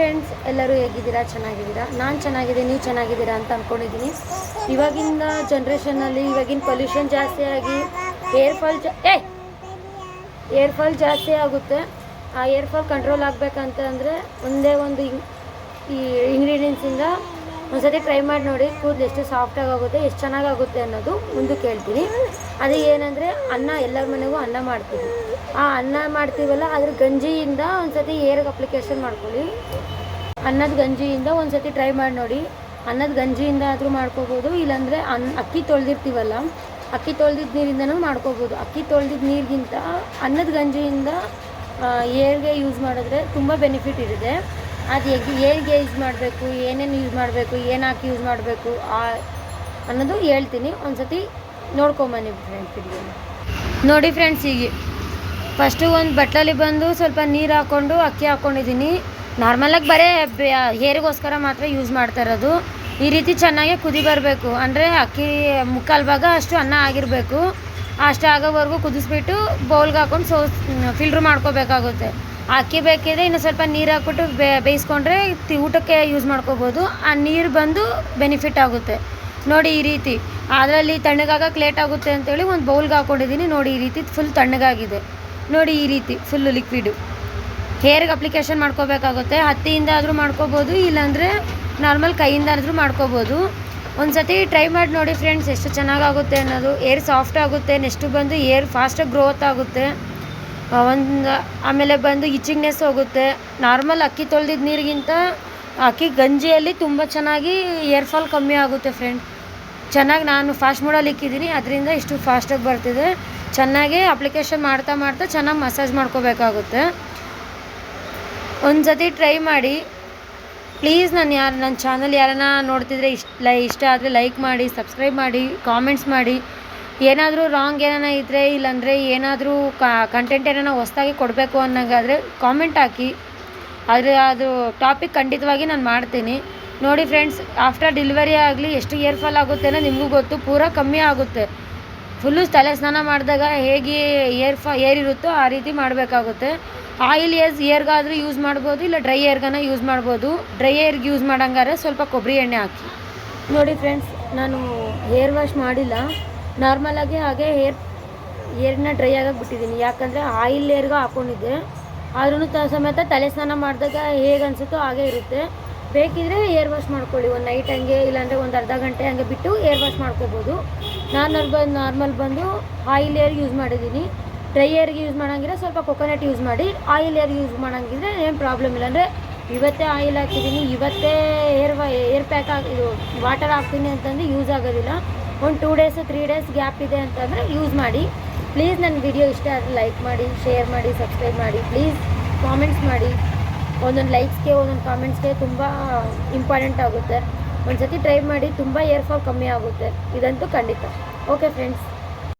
Friends ಎಲ್ಲರೂ ಹೇಗಿದ್ದೀರಾ? ಚೆನ್ನಾಗಿದ್ದೀರಾ? ನಾನು ಚೆನ್ನಾಗಿದ್ದೀನಿ, ನೀವು ಚೆನ್ನಾಗಿದ್ದೀರಾ ಅಂತ ಅಂದ್ಕೊಂಡಿದ್ದೀನಿ ಇವಾಗಿನ ಜನ್ರೇಷನಲ್ಲಿ ಇವಾಗಿನ ಪೊಲ್ಯೂಷನ್ ಜಾಸ್ತಿ ಆಗಿ ಏರ್ ಫಾಲ್ ಜಾ ಏ! ಏರ್ ಫಾಲ್ ಜಾಸ್ತಿ ಆಗುತ್ತೆ. ಆ ಏರ್ ಫಾಲ್ ಕಂಟ್ರೋಲ್ ಆಗಬೇಕಂತಂದರೆ ಒಂದೇ ಒಂದು ಈ ಇಂಗ್ರೀಡಿಯೆಂಟ್ಸಿಂದ ಒಂದ್ಸತಿ ಟ್ರೈ ಮಾಡಿ ನೋಡಿ, ಕೂದಲು ಎಷ್ಟು ಸಾಫ್ಟಾಗಿ ಆಗುತ್ತೆ ಎಷ್ಟು ಚೆನ್ನಾಗಾಗುತ್ತೆ ಅನ್ನೋದು ಮುಂದೆ ಹೇಳ್ತೀನಿ ಅದು ಏನಂದರೆ, ಅನ್ನ ಎಲ್ಲರ ಮನೆಗೂ ಅನ್ನ ಮಾಡ್ತೀವಿ. ಆ ಅನ್ನ ಮಾಡ್ತೀವಲ್ಲ, ಅದ್ರ ಗಂಜಿಯಿಂದ ಒಂದ್ಸತಿ ಏರ್ಗೆ ಅಪ್ಲಿಕೇಶನ್ ಮಾಡ್ಕೊಳ್ಳಿ. ಅನ್ನದ ಗಂಜಿಯಿಂದ ಒಂದ್ಸತಿ ಟ್ರೈ ಮಾಡಿ ನೋಡಿ. ಅನ್ನದ ಗಂಜಿಯಿಂದ ಆದರೂ ಮಾಡ್ಕೋಬೋದು, ಇಲ್ಲಾಂದರೆ ಅನ್ನ ಅಕ್ಕಿ ತೊಳೆದಿರ್ತೀವಲ್ಲ, ಅಕ್ಕಿ ತೊಳೆದಿದ್ದ ನೀರಿಂದನೂ ಮಾಡ್ಕೋಬೋದು. ಅಕ್ಕಿ ತೊಳೆದಿದ್ದ ನೀರಿಗಿಂತ ಅನ್ನದ ಗಂಜಿಯಿಂದ ಏರ್ಗೆ ಯೂಸ್ ಮಾಡಿದ್ರೆ ತುಂಬ ಬೆನಿಫಿಟ್ ಇದೆ ಅದು ಹೇಗೆ ಏರ್ಗೆ ಯೂಸ್ ಮಾಡಬೇಕು, ಏನೇನು ಯೂಸ್ ಮಾಡಬೇಕು, ಏನು ಹಾಕಿ ಯೂಸ್ ಮಾಡಬೇಕು ಅನ್ನೋದು ಹೇಳ್ತೀನಿ. ಒಂದ್ಸತಿ ನೋಡ್ಕೊಂಬನ್ನಿ ಫ್ರೆಂಡ್ಸ್ ವಿಡಿಯೋ ನೋಡಿ ಫ್ರೆಂಡ್ಸ್ ಈಗ ಫಸ್ಟು ಒಂದು ಬಟ್ಲಲ್ಲಿ ಬಂದು ಸ್ವಲ್ಪ ನೀರು ಹಾಕ್ಕೊಂಡು ಅಕ್ಕಿ ಹಾಕ್ಕೊಂಡಿದ್ದೀನಿ ನಾರ್ಮಲಾಗಿ ಬರೀ ಹೇರಿಗೋಸ್ಕರ ಮಾತ್ರ ಯೂಸ್ ಮಾಡ್ತಾ ಇರೋದು. ಈ ರೀತಿ ಚೆನ್ನಾಗಿ ಕುದಿ ಬರಬೇಕು. ಅಂದರೆ ಅಕ್ಕಿ ಮುಕ್ಕಾಲು ಭಾಗ ಅಷ್ಟು ಅನ್ನ ಆಗಿರಬೇಕು. ಅಷ್ಟು ಆಗೋವರೆಗೂ ಕುದಿಸ್ಬಿಟ್ಟು ಬೌಲ್ಗೆ ಹಾಕೊಂಡು ಸೋಸ್ ಫಿಲ್ಟ್ರ್ ಮಾಡ್ಕೋಬೇಕಾಗುತ್ತೆ. ಅಕ್ಕಿ ಬೇಕಿದ್ರೆ ಇನ್ನು ಸ್ವಲ್ಪ ನೀರು ಹಾಕ್ಬಿಟ್ಟು ಬೇಯಿಸ್ಕೊಂಡ್ರೆ ಊಟಕ್ಕೆ ಯೂಸ್ ಮಾಡ್ಕೋಬೋದು. ಆ ನೀರು ಬಂದು ಬೆನಿಫಿಟ್ ಆಗುತ್ತೆ. ನೋಡಿ ಈ ರೀತಿ. ಅದರಲ್ಲಿ ತಣ್ಣಗಾಗಕ್ಕೆ ಲೇಟ್ ಆಗುತ್ತೆ ಅಂತೇಳಿ ಒಂದು ಬೌಲ್ಗೆ ಹಾಕ್ಕೊಂಡಿದ್ದೀನಿ ನೋಡಿ ಈ ರೀತಿ ಫುಲ್ ತಣ್ಣಗಾಗಿದೆ ನೋಡಿ ಈ ರೀತಿ ಫುಲ್ಲು ಲಿಕ್ವಿಡು ಹೇರ್ಗೆ ಅಪ್ಲಿಕೇಶನ್ ಮಾಡ್ಕೋಬೇಕಾಗುತ್ತೆ. ಹತ್ತಿಯಿಂದ ಆದರೂ ಮಾಡ್ಕೋಬೋದು, ಇಲ್ಲಾಂದರೆ ನಾರ್ಮಲ್ ಕೈಯಿಂದ ಆದರೂ ಮಾಡ್ಕೋಬೋದು. ಒಂದು ಸತಿ ಟ್ರೈ ಮಾಡಿ ನೋಡಿ ಫ್ರೆಂಡ್ಸ್ ಎಷ್ಟು ಚೆನ್ನಾಗಾಗುತ್ತೆ ಅನ್ನೋದು. ಏರ್ ಸಾಫ್ಟ್ ಆಗುತ್ತೆ ನೆಕ್ಸ್ಟು ಬಂದು ಏರ್ ಫಾಸ್ಟಾಗಿ ಗ್ರೋತ್ ಆಗುತ್ತೆ. ಒಂದು, ಆಮೇಲೆ ಬಂದು ಇಚಿಂಗ್ನೆಸ್ ಹೋಗುತ್ತೆ. ನಾರ್ಮಲ್ ಅಕ್ಕಿ ತೊಳೆದಿದ್ದ ನೀರಿಗಿಂತ ಅಕ್ಕಿ ಗಂಜಿಯಲ್ಲಿ ತುಂಬ ಚೆನ್ನಾಗಿ ಏರ್ ಫಾಲ್ ಕಮ್ಮಿ ಆಗುತ್ತೆ ಫ್ರೆಂಡ್ ಚೆನ್ನಾಗಿ ನಾನು ಫಾಸ್ಟ್ ಮೋಡಲ್ಲಿ ಇಕ್ಕಿದ್ದೀನಿ ಅದರಿಂದ ಇಷ್ಟು ಫಾಸ್ಟಾಗಿ ಬರ್ತಿದೆ. ಚೆನ್ನಾಗಿ ಅಪ್ಲಿಕೇಶನ್ ಮಾಡ್ತಾ ಮಾಡ್ತಾ ಚೆನ್ನಾಗಿ ಮಸಾಜ್ ಮಾಡ್ಕೋಬೇಕಾಗುತ್ತೆ. ಒಂದು ಟ್ರೈ ಮಾಡಿ. ಪ್ಲೀಸ್ ನಾನು ಯಾರು ನನ್ನ ಚಾನಲ್ ಯಾರನ್ನ ನೋಡ್ತಿದ್ರೆ ಇಷ್ಟ, ಲೈ, ಇಷ್ಟ ಆದರೆ ಲೈಕ್ ಮಾಡಿ ಸಬ್ಸ್ಕ್ರೈಬ್ ಮಾಡಿ ಕಾಮೆಂಟ್ಸ್ ಮಾಡಿ. ಏನಾದರೂ ರಾಂಗ್ ಏನಾನ ಇದ್ದರೆ ಇಲ್ಲಾಂದರೆ ಏನಾದರೂ ಕಂಟೆಂಟ್ ಏನಾನ ಹೊಸ್ದಾಗಿ ಕೊಡಬೇಕು ಅನ್ನೋಂಗಾದರೆ ಕಾಮೆಂಟ್ ಹಾಕಿ. ಆದರೆ ಅದು ಟಾಪಿಕ್ ಖಂಡಿತವಾಗಿ ನಾನು ಮಾಡ್ತೀನಿ. ನೋಡಿ ಫ್ರೆಂಡ್ಸ್ ಆಫ್ಟರ್ ಡೆಲಿವರಿ ಆಗಲಿ ಎಷ್ಟು ಏರ್ಫಾಲ್ ಆಗುತ್ತೆ ಅನ್ನೋ ನಿಮಗೂ ಗೊತ್ತು. ಪೂರ ಕಮ್ಮಿ ಆಗುತ್ತೆ. ಫುಲ್ಲು ತಲೆ ಸ್ನಾನ ಮಾಡಿದಾಗ ಹೇಗೆ ಏರ್ ಏರಿರುತ್ತೋ ಏರ್ ಆ ರೀತಿ ಮಾಡಬೇಕಾಗುತ್ತೆ. ಆಯಿಲ್ ಏರ್ಸ್ ಏರ್ಗಾದರೂ ಯೂಸ್ ಮಾಡ್ಬೋದು, ಇಲ್ಲ ಡ್ರೈ ಏರ್ಗನ ಯೂಸ್ ಮಾಡ್ಬೋದು. ಡ್ರೈ ಏರ್ಗೆ ಯೂಸ್ ಮಾಡಂಗಾರೆ ಸ್ವಲ್ಪ ಕೊಬ್ಬರಿ ಎಣ್ಣೆ ಹಾಕಿ. ನೋಡಿ ಫ್ರೆಂಡ್ಸ್ ನಾನು ಹೇರ್ ವಾಶ್ ಮಾಡಿಲ್ಲ. ನಾರ್ಮಲಾಗಿ ಹಾಗೆ ಹೇರ್ ಏರ್ನ ಡ್ರೈ ಆಗಕ್ಕೆ ಬಿಟ್ಟಿದ್ದೀನಿ. ಯಾಕಂದರೆ ಆಯಿಲ್ ಏರ್ಗೆ ಹಾಕ್ಕೊಂಡಿದ್ದೆ ಆದ್ರೂ ತ ಸಮೇತ ತಲೆ ಸ್ನಾನ ಮಾಡಿದಾಗ ಹೇಗೆ ಅನಿಸುತ್ತೋ ಹಾಗೆ ಇರುತ್ತೆ. ಬೇಕಿದ್ರೆ ಏರ್ ವಾಶ್ ಮಾಡ್ಕೊಳ್ಳಿ. ಒಂದು ನೈಟ್ ಹಂಗೆ, ಇಲ್ಲಾಂದರೆ ಒಂದು ಅರ್ಧ ಗಂಟೆ ಹಂಗೆ ಬಿಟ್ಟು ಏರ್ ವಾಶ್ ಮಾಡ್ಕೋಬೋದು. ನಾನು ಬಂದು ನಾರ್ಮಲ್ ಬಂದು ಆಯಿಲ್ ಏರ್ ಯೂಸ್ ಮಾಡಿದ್ದೀನಿ. ಡ್ರೈ ಏರ್ಗೆ ಯೂಸ್ ಮಾಡೋಂಗಿದ್ರೆ ಸ್ವಲ್ಪ ಕೊಕೊನಟ್ ಯೂಸ್ ಮಾಡಿ. ಆಯಿಲ್ ಏರ್ ಯೂಸ್ ಮಾಡೋಂಗಿದ್ರೆ ಏನು ಪ್ರಾಬ್ಲಮ್ ಇಲ್ಲ. ಅಂದರೆ ಇವತ್ತೇ ಆಯಿಲ್ ಹಾಕಿದ್ದೀನಿ. ಇವತ್ತೇ ಏರ್ ಏರ್ ಪ್ಯಾಕ್ ಹಾಕಿ, ಇದು ವಾಟರ್ ಹಾಕ್ತೀನಿ ಅಂತಂದರೆ ಯೂಸ್ ಆಗೋದಿಲ್ಲ. ಒಂದು two days three days gap ಇದೆ ಅಂತಂದರೆ ಯೂಸ್ ಮಾಡಿ. ಪ್ಲೀಸ್ ನನ್ನ ವಿಡಿಯೋ ಇಷ್ಟ ಆದರೆ ಲೈಕ್ ಮಾಡಿ ಶೇರ್ ಮಾಡಿ ಸಬ್ಸ್ಕ್ರೈಬ್ ಮಾಡಿ. ಪ್ಲೀಸ್ ಕಾಮೆಂಟ್ಸ್ ಮಾಡಿ. ಒಂದೊಂದು ಲೈಕ್ಸ್ಗೆ ಒಂದೊಂದು ಕಾಮೆಂಟ್ಸ್ಗೆ ತುಂಬ ಇಂಪಾರ್ಟೆಂಟ್ ಆಗುತ್ತೆ. ಒಂದು ಸತಿ ಟ್ರೈ ಮಾಡಿ, ತುಂಬ ಏರ್ ಫಾಲ್ ಕಮ್ಮಿ ಆಗುತ್ತೆ. ಇದಂತೂ ಖಂಡಿತ. Okay friends